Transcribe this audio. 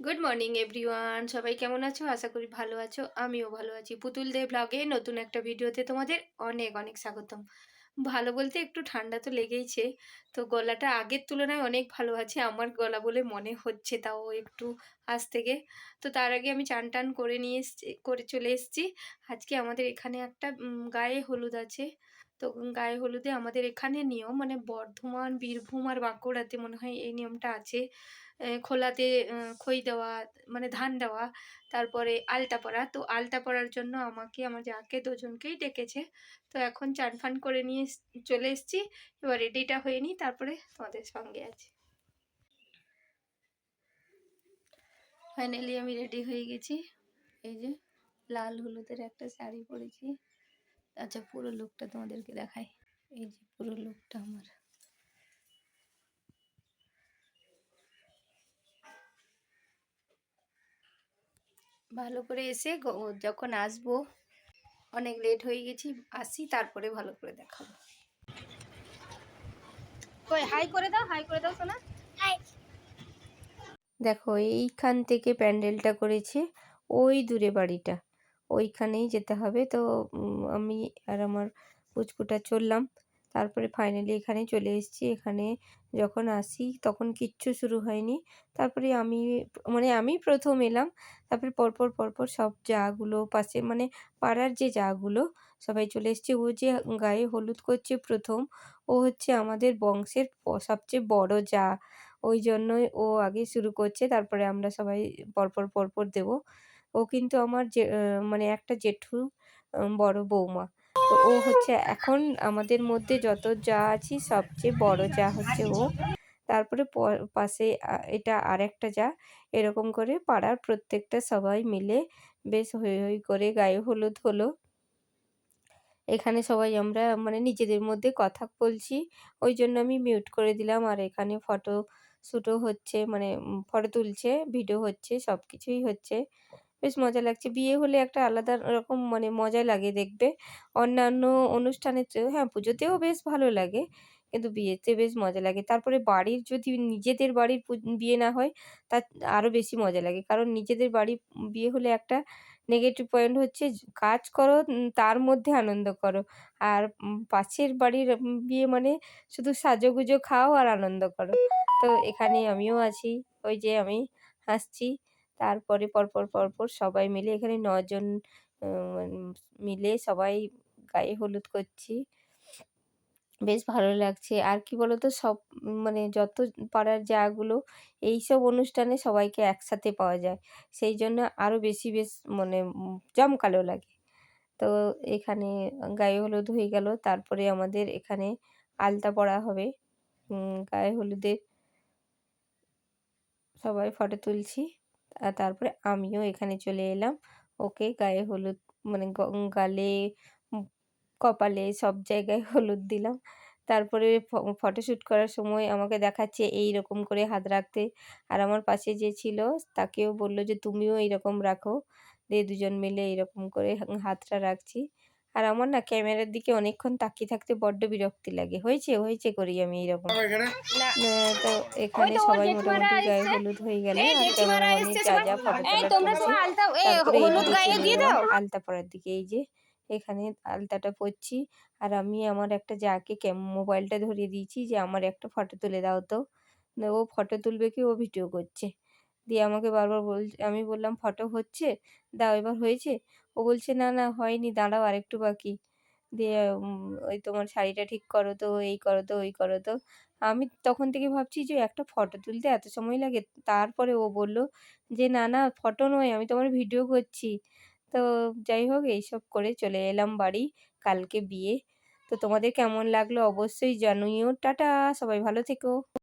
Good morning everyone সবাই কেমন আছো? আশা করি ভালো আছো। আমিও ভালো আছি। পুতুল দে ব্লগে নতুন একটা ভিডিওতে তোমাদের অনেক অনেক স্বাগতম। ভালো বলতে একটু ঠান্ডা তো লেগেইছে। তো গলাটা আগের তুলনায় অনেক ভালো আছে। আমার গলা বলে মনে হচ্ছে, তাও একটু আজ থেকে। তো তার আগে আমি চান টান করে নিয়ে করে চলে এসেছি। আজকে আমাদের এখানে একটা গায়ে হলুদ আছে। তো গায়ে হলুদে আমাদের এখানে নিয়ম মানে বর্ধমান, বীরভূম আর বাঁকুড়াতে মনে হয় এই নিয়মটা আছে। খোলাতে খই দেওয়া মানে ধান দেওয়া, তারপরে আলতা পরা তো আলতা পরার জন্য আমাকে, আমার যাকে দুজনকেই ডেকেছে। তো এখন চান ফান করে নিয়ে চলে এসেছি। এবার রেডিটা হয়ে নিই, তারপরে তোমাদের সঙ্গে আছি। ফাইনালি আমি রেডি হয়ে গেছি। এই যে লাল হলুদের একটা শাড়ি পরেছি। আচ্ছা পুরো লুকটা তোমাদেরকে দেখাই। এই যে পুরো লুকটা আমার। ভালো করে এসে যখন আসব অনেক লেট হয়ে গেছি আসি তারপরে ভালো করে দেখাবো। কই হাই করে দাও হাই করে দাও সোনা। দেখো এইখান থেকে প্যান্ডেলটা করেছে ওই দূরে বাড়িটা। ওইখানেই যেতে হবে তো আমি আর আমার পুচকুটা চললাম। তারপরে ফাইনালি এখানে চলে এসেছি। এখানে যখন আসি তখন কিচ্ছু শুরু হয়নি। তারপরে আমি মানে আমি প্রথম এলাম। তারপরে পরপর পরপর সব জাগুলো পাশে মানে পাড়ার যে জাগুলো সবাই চলে এসছে। ও যে গায়ে হলুদ করছে প্রথম, ও হচ্ছে আমাদের বংশের সবচেয়ে বড় যা। ওই জন্যই ও আগে শুরু করছে। তারপরে আমরা সবাই পরপর পরপর দেব। ও কিন্তু আমার যে মানে একটা জেঠু বড় বৌমা। তো ও হচ্ছে এখন আমাদের মধ্যে যত যা আছি সবচেয়ে বড় যা হচ্ছে ও। তারপরে পাশে এটা আর একটা যা, এরকম করে পাড়ার প্রত্যেকটা সবাই মিলে বেশ হই হই করে গায়ে হলুদ হলো। এখানে সবাই আমরা মানে নিজেদের মধ্যে কথা বলছি, ওই জন্য আমি মিউট করে দিলাম। আর এখানে ফটো শ্যুটও হচ্ছে মানে ফটো তুলছে ভিডিও হচ্ছে সব কিছুই হচ্ছে। বেশ মজা লাগছে। বিয়ে হলে একটা আলাদা রকম মানে মজা লাগে দেখবে। অন্যান্য অনুষ্ঠানের চেয়েও হ্যাঁ পুজোতেও বেশ ভালো লাগে। কিন্তু বিয়েতে বেশ মজা লাগে। তারপরে বাড়ির যদি নিজেদের বাড়ির বিয়ে না হয় তার আরও বেশি মজা লাগে। কারণ নিজেদের বাড়ি বিয়ে হলে একটা নেগেটিভ পয়েন্ট হচ্ছে কাজ করো তার মধ্যে আনন্দ করো। আর পাশের বাড়ির বিয়ে মানে শুধু সাজোগুজো খাও আর আনন্দ করো। তো এখানে আমিও আছি। ওই যে আমি, হাসছি। তারপরে পরপর পরপর সবাই মিলে এখানে নজন মিলে সবাই গায়ে হলুদ করছি। বেশ ভালো লাগছে। আর কি বলতো সব মানে যত পাড়ার জাগুলো এইসব অনুষ্ঠানে সবাইকে একসাথে পাওয়া যায়। সেই জন্য আরও বেশি বেশ মানে জমকালো লাগে। তো এখানে গায়ে হলুদ হয়ে গেল। তারপরে আমাদের এখানে আলতা পড়া হবে। গায়ে হলুদের সবাই ফটো তুলছি। তারপরে আমিও এখানে চলে এলাম। ওকে গায়ে হলুদ মানে গালে কপালে সব জায়গায় হলুদ দিলাম। তারপরে ফটোশ্যুট করার সময় আমাকে দেখাচ্ছে এই রকম করে হাত রাখতে। আর আমার পাশে যে ছিল, তাকেও বলল যে, তুমিও এইরকম রাখো। দিয়ে দুজন মিলে এইরকম করে হাতটা রাখছি। আর আমার না ক্যামেরার দিকে অনেকক্ষণ তাকিয়ে থাকতে বড্ড বিরক্তি লাগে। হয়েছে? হয়েছে করি আমি এইরকম। না। তো এখানে সবাই মোটামুটি গায়ে হলুদ হয়ে গেল। আলতা পরার দিকে এই যে এখানে আলতাটা পরছি। আর আমি আমার একটা যাকে মোবাইলটা ধরিয়ে দিয়েছি যে আমার একটা ফটো তুলে দাও তো। ও ফটো তুলবে কি? ও ভিডিও করছে। দিয়ে আমাকে বারবার বল, আমি বললাম, ফটো হচ্ছে? দাও, এবার হয়েছে? ও বলছে, না না, হয়নি, দাঁড়াও আরেকটু বাকি। দিয়ে ওই তোমার শাড়িটা ঠিক করো তো, এই করো তো, ওই করো তো। আমি তখন থেকে ভাবছি যে একটা ফটো তুলতে এত সময় লাগে। তারপরে ও বলল যে, না না, ফটো নয়, আমি তোমার ভিডিও করছি। তো যাই হোক, এইসব করে চলে এলাম বাড়ি, কালকে বিয়ে। তো তোমাদের কেমন লাগল অবশ্যই জানিও। টাটা, সবাই ভালো থেকো।